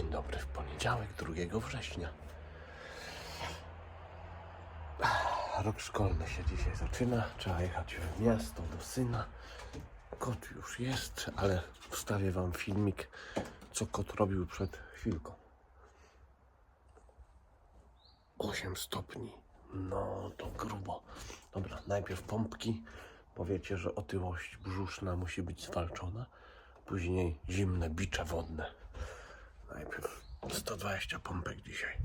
Dzień dobry w poniedziałek, 2 września. Rok szkolny się dzisiaj zaczyna. Trzeba jechać w miasto do syna. Kot już jest, ale wstawię wam filmik, co kot robił przed chwilką. 8 stopni. No to grubo. Dobra, najpierw pompki. Powiecie, że otyłość brzuszna musi być zwalczona. Później zimne bicze wodne. Najpierw 120 pompek dzisiaj.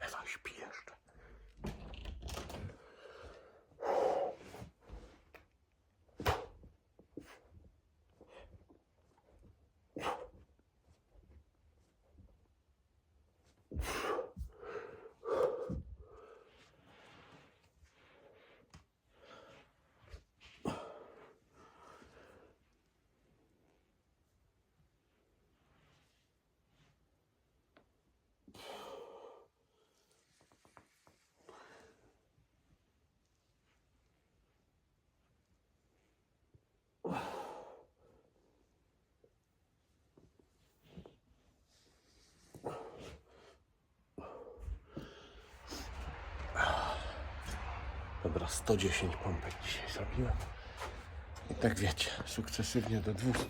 Ewa śpi jeszcze. Dobra, 110 pompek dzisiaj zrobiłem. I tak wiecie, sukcesywnie do 200.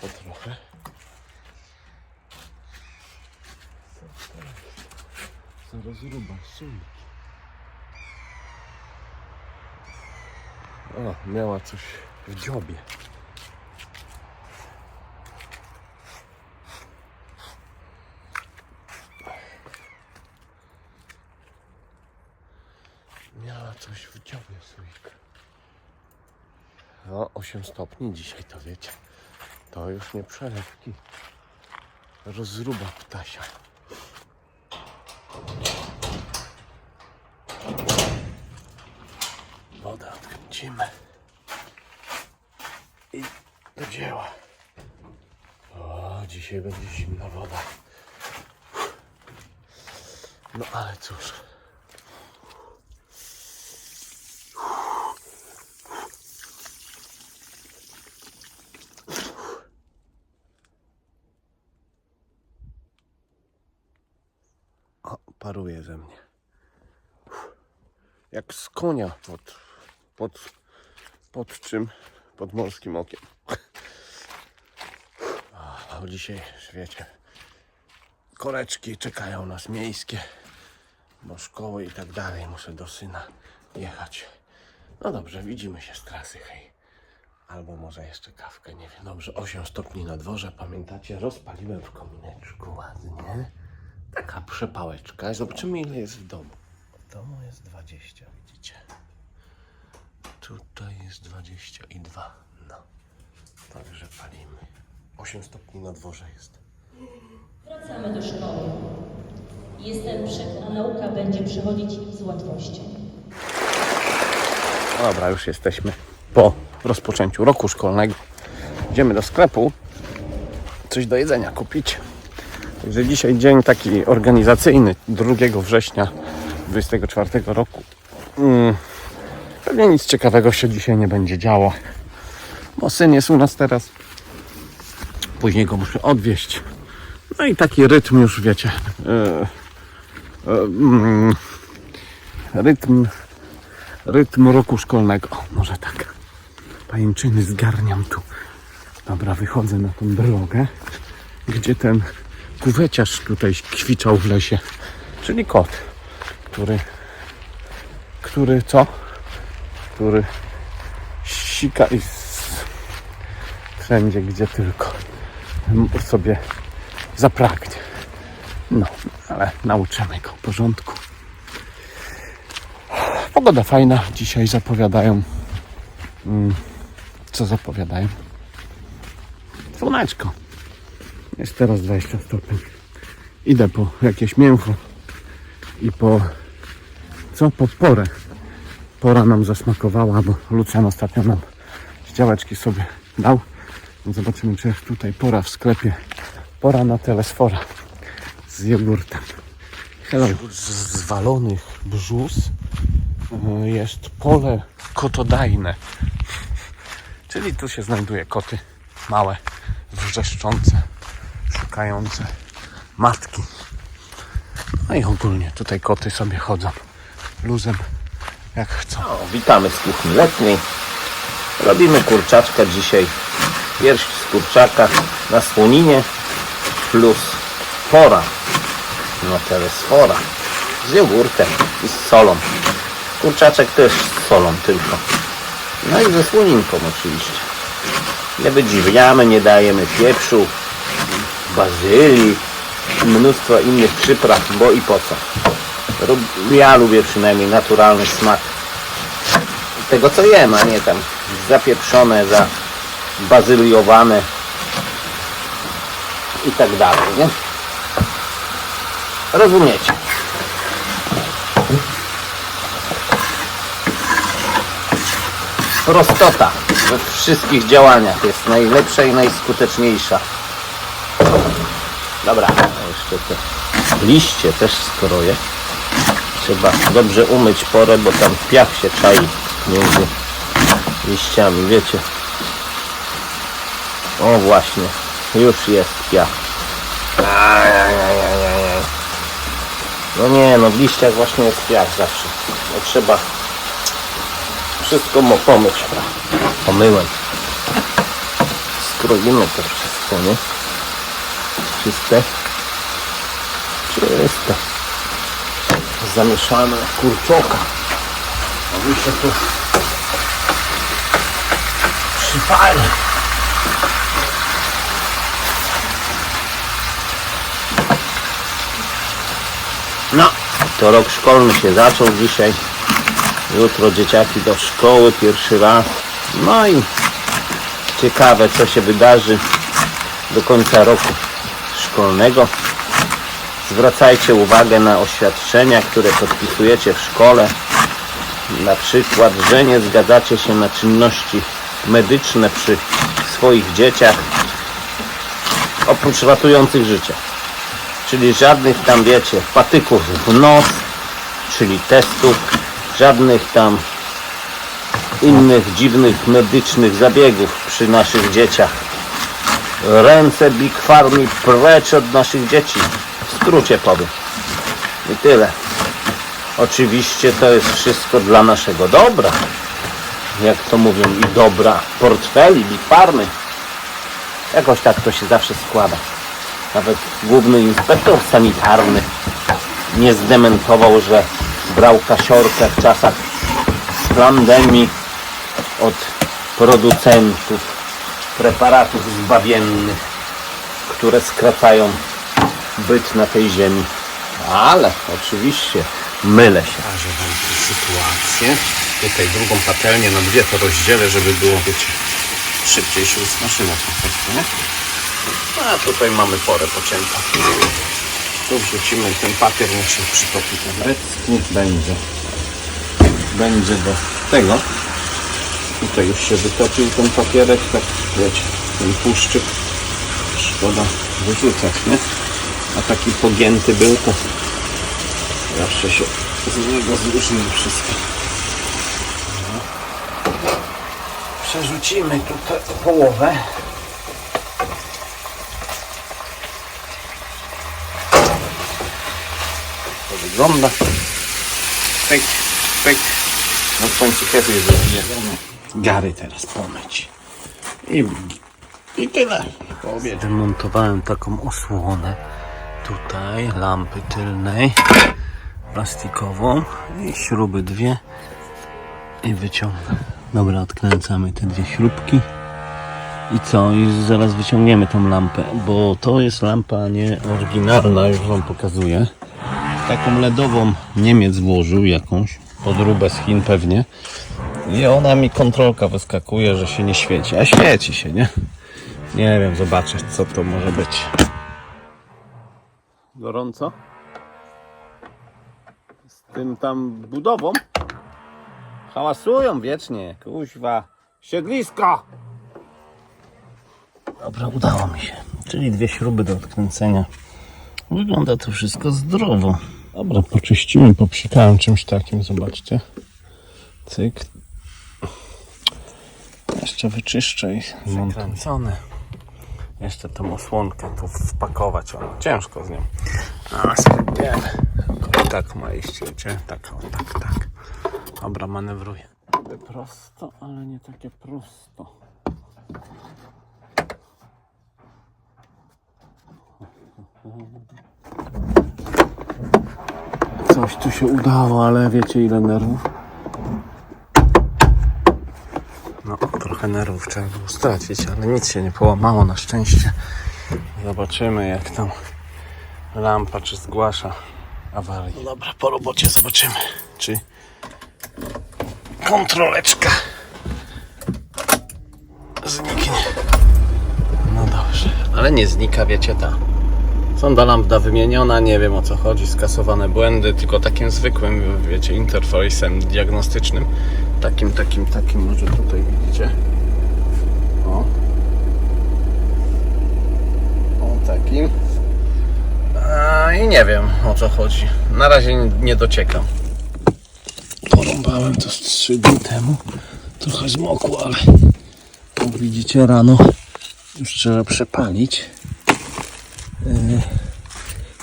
Po trochę. Co to jest? Za rozruba, sumki. O, miała coś w dziobie. Miała coś w dziobie, sójka. No, 8 stopni dzisiaj, to wiecie. To już nie przelewki. Rozruba ptasia. Wodę odkręcimy. I do dzieła. O, dzisiaj będzie zimna woda. No ale cóż. O, paruje ze mnie. Jak z konia pod, pod, pod czym? Pod morskim okiem. A dzisiaj, wiecie, koreczki czekają nas miejskie, bo szkoły i tak dalej. Muszę do syna jechać. No dobrze, widzimy się z trasy, hej. Albo może jeszcze kawkę, nie wiem. Dobrze, 8 stopni na dworze, pamiętacie? Rozpaliłem w komineczku ładnie. Taka przepałeczka. Zobaczymy ile jest w domu. W domu jest 20, widzicie? Tutaj jest 22. No. Także palimy. 8 stopni na dworze jest. Wracamy do szkoły. Jestem przekonana, nauka będzie przechodzić z łatwością. Dobra, już jesteśmy po rozpoczęciu roku szkolnego. Idziemy do sklepu coś do jedzenia kupić. Także dzisiaj dzień taki organizacyjny 2 września 24 roku. Mm, pewnie nic ciekawego się dzisiaj nie będzie działo, bo syn jest u nas teraz. Później go muszę odwieźć. No i taki rytm już wiecie. e, e, mm, rytm rytm roku szkolnego. Może tak. Pajęczyny zgarniam tu. Dobra, wychodzę na tą drogę, gdzie ten kuweciarz tutaj kwiczał w lesie. Czyli kot, który, który co? Który sika i wszędzie, gdzie tylko sobie zapragnie. No, ale nauczymy go porządku. Pogoda fajna. Dzisiaj zapowiadają. Mm, co zapowiadają? Słoneczko. Jest teraz 20 stopni. Idę po jakieś mięcho i po. Co? Po porę. Pora nam zasmakowała, bo Lucjan ostatnio nam z działeczki sobie dał. Zobaczymy, czy tutaj pora w sklepie. Pora na telesfora z jogurtem. Wśród z- zwalonych brzus y, jest pole kotodajne. Czyli tu się znajduje koty małe, wrzeszczące, szukające matki. No i ogólnie tutaj koty sobie chodzą luzem jak chcą. Witamy z kuchni letniej. Robimy kurczaczka dzisiaj. Pierś z kurczaka na słoninie plus fora. No teraz fora. Z jogurtem i z solą. Kurczaczek też z solą tylko. No i ze słoninką oczywiście. Nie wydziwiamy, nie dajemy pieprzu, bazylii, mnóstwo innych przypraw, bo i po co. Ja lubię przynajmniej naturalny smak tego co jem, a nie tam zapieprzone, za bazyliowane i tak dalej, nie? Rozumiecie? Prostota we wszystkich działaniach jest najlepsza i najskuteczniejsza. Dobra, jeszcze te liście też skroję. Trzeba dobrze umyć porę, bo tam piach się czai między liściami, wiecie. O właśnie, już jest piach. No nie, no w liściach właśnie jest piach zawsze. No trzeba wszystko mo pomyć. Pomyłem. Skroimy to wszystko, nie? Czyste. Czyste zamieszane kurczoka. A mi się tu przypali. No, to rok szkolny się zaczął dzisiaj. Jutro dzieciaki do szkoły pierwszy raz. No i ciekawe co się wydarzy do końca roku szkolnego. Zwracajcie uwagę na oświadczenia, które podpisujecie w szkole. Na przykład, że nie zgadzacie się na czynności medyczne przy swoich dzieciach, oprócz ratujących życie. Czyli żadnych tam, wiecie, patyków w nos, czyli testów, żadnych tam innych dziwnych medycznych zabiegów przy naszych dzieciach. Ręce Big Farmi precz od naszych dzieci. W skrócie powiem. I tyle. Oczywiście to jest wszystko dla naszego dobra. Jak to mówią i dobra portfeli, Big Farmy. Jakoś tak to się zawsze składa. Nawet główny inspektor sanitarny nie zdementował, że brał kasiorkę w czasach pandemii od producentów preparatów zbawiennych, które skracają byt na tej ziemi. Ale oczywiście mylę się. Pokażę Wam tę sytuację. Tutaj drugą patelnię na dwie to rozdzielę, żeby było wiecie, szybciej się usmażyło po prostu, nie? A tutaj mamy porę pociętą. Tu wrzucimy ten papier, niech się przytopi ten recki. Będzie. Będzie do tego. Tutaj już się wytopił ten papierek, tak wiecie, ten tłuszczyk. Szkoda wyrzucać, nie? A taki pogięty był, to Zawsze się z niego wszystko. Przerzucimy tutaj połowę. To wygląda. Pyk, pyk. No w końcu kiedy zrobimy. Gary teraz pomyć. I, i tyle. Po obiedzie. Demontowałem taką osłonę tutaj lampy tylnej plastikową i śruby dwie i wyciągam. Dobra, odkręcamy te dwie śrubki i co? I zaraz wyciągniemy tą lampę, bo to jest lampa nie oryginalna, już wam pokazuję. Taką LEDową Niemiec włożył jakąś, podróbę z Chin pewnie. I ona mi kontrolka wyskakuje, że się nie świeci. A świeci się, nie? Nie wiem, zobaczę co to może być. Gorąco? Z tym tam budową? Hałasują wiecznie, kuźwa. Siedlisko! Dobra, udało mi się. Czyli dwie śruby do odkręcenia. Wygląda to wszystko zdrowo. Dobra, poczyściłem, popsikałem czymś takim, zobaczcie. Cyk. Jeszcze wyczyszczę i montuję. Jeszcze tą osłonkę tu wpakować. Ciężko z nią. A spróbujemy. Tak ma iść, wiecie? Tak, o, tak, tak. Dobra, manewruję. Niby Prosto, ale nie takie prosto. Coś tu się udało, ale wiecie ile nerwów? No, trochę nerwów trzeba było stracić, ale nic się nie połamało na szczęście. Zobaczymy jak tam lampa czy zgłasza awarię. No dobra, po robocie zobaczymy, czy kontroleczka zniknie. No dobrze, ale nie znika, wiecie, ta sonda lambda wymieniona, nie wiem o co chodzi, skasowane błędy, tylko takim zwykłym, wiecie, interfejsem diagnostycznym. Takim, takim, takim, może tutaj widzicie. O. O takim. A, I nie wiem o co chodzi. Na razie nie, dociekam. Porąbałem to z 3 dni temu. Trochę zmokło, ale jak widzicie rano już trzeba przepalić. Yy,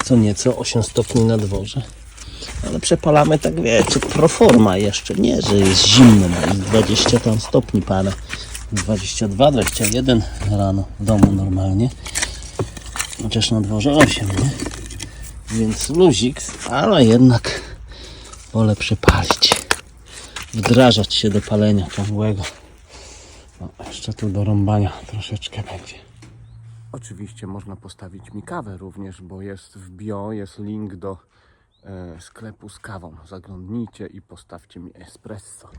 Co nieco 8 stopni na dworze. Ale przepalamy tak wiecie, proforma jeszcze, nie, że jest zimno, bo jest 20 tam stopni parę. 22, 21 rano w domu normalnie. Chociaż na dworze 8, nie? Więc luzik, ale jednak wolę przepalić. Wdrażać się do palenia ciągłego. No, jeszcze tu do rąbania troszeczkę będzie. Oczywiście można postawić mi kawę również, bo jest w bio, jest link do e, sklepu z kawą. Zaglądnijcie i postawcie mi espresso.